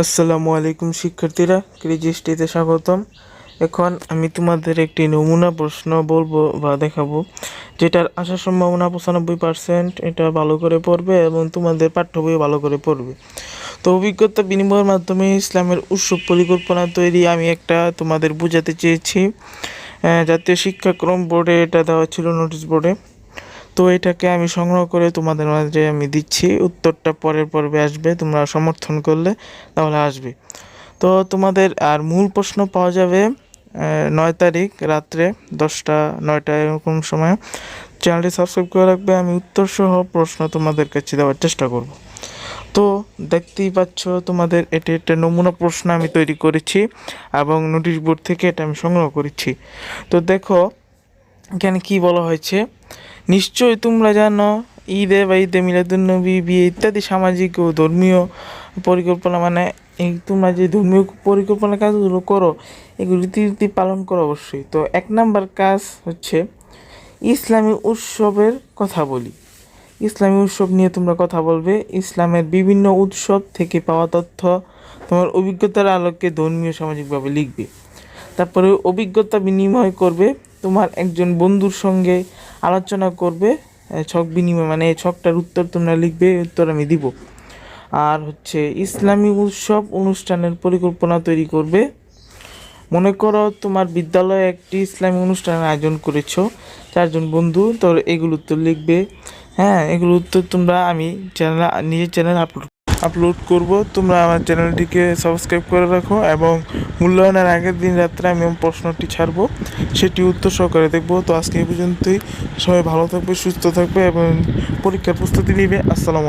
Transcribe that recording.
আসসালামু আলাইকুম, শিক্ষার্থীরা। ক্রিজিস্টিতে স্বাগতম। এখন আমি তোমাদের একটি নমুনা প্রশ্ন বলব বা দেখাবো, যেটার আসার সম্ভাবনা পঁচানব্বই পার্সেন্ট। এটা ভালো করে পড়বে এবং তোমাদের পাঠ্য বই ভালো করে পড়বে। তো অভিজ্ঞতা বিনিময়ের মাধ্যমে ইসলামের উৎসব পরিকল্পনা তৈরি আমি একটা তোমাদের বোঝাতে চেয়েছি। জাতীয় শিক্ষাক্রম বোর্ডে এটা দেওয়া ছিল নোটিশ বোর্ডে। তো এটাকে আমি সংগ্রহ করে তোমাদের মাঝে আমি দিচ্ছি। উত্তরটা পরের পর্বে আসবে, তোমরা সমর্থন করলে তাহলে আসবে। তো তোমাদের আর মূল প্রশ্ন পাওয়া যাবে নয় তারিখ রাত্রে দশটা, নয়টা এরকম সময়। চ্যানেলটি সাবস্ক্রাইব করে রাখবে, আমি উত্তর সহ প্রশ্ন তোমাদের কাছে দেওয়ার চেষ্টা করব। তো দেখতেই পাচ্ছ তোমাদের এটি একটা নমুনা প্রশ্ন আমি তৈরি করেছি এবং নোটিশ বোর্ড থেকে এটা আমি সংগ্রহ করেছি। তো দেখো এখানে কি বলা হয়েছে নিশ্চয়ই তোমরা জানো, ঈদে বা ঈদে মিলাদুন্নবী, বিয়ে ইত্যাদি সামাজিক ও ধর্মীয় পরিকল্পনা মানে এই তোমরা যে ধর্মীয় পরিকল্পনা কাজগুলো করো, এগুলো রীতিনীতি পালন করো অবশ্যই। তো এক নাম্বার কাজ হচ্ছে ইসলামী উৎসবের কথা বলি। ইসলামী উৎসব নিয়ে তোমরা কথা বলবে। ইসলামের বিভিন্ন উৎসব থেকে পাওয়া তথ্য তোমার অভিজ্ঞতার আলোকে ধর্মীয় সামাজিকভাবে লিখবে। তারপরে অভিজ্ঞতা বিনিময় করবে। তোমার একজন বন্ধুর সঙ্গে আলোচনা করবে ছক বিনিময় মানে ছকটার উত্তর তোমরা লিখবে, উত্তর আমি দিব। আর হচ্ছে, ইসলামী উৎসব অনুষ্ঠানের পরিকল্পনা তৈরি করবে। মনে করো তোমার বিদ্যালয়ে একটি ইসলামী অনুষ্ঠানের আয়োজন করেছ, চারজন বন্ধু, তো এগুলো উত্তর লিখবে। হ্যাঁ এগুলো উত্তর তোমরা আমি চ্যানেল নিজের চ্যানেল আপলোড আপলোড করব। তোমরা আমার চ্যানেলটিকে সাবস্ক্রাইব করে রাখো এবং মূল্যায়নের আগের দিন রাত্রে আমি প্রশ্নটি ছাড়ব। সেটি উত্তর সহকারে দেখব। তো আজকে এই পর্যন্তই। সবাই ভালো থাকবে, সুস্থ থাকবে এবং পরীক্ষার প্রস্তুতি নিবে। আসসালামু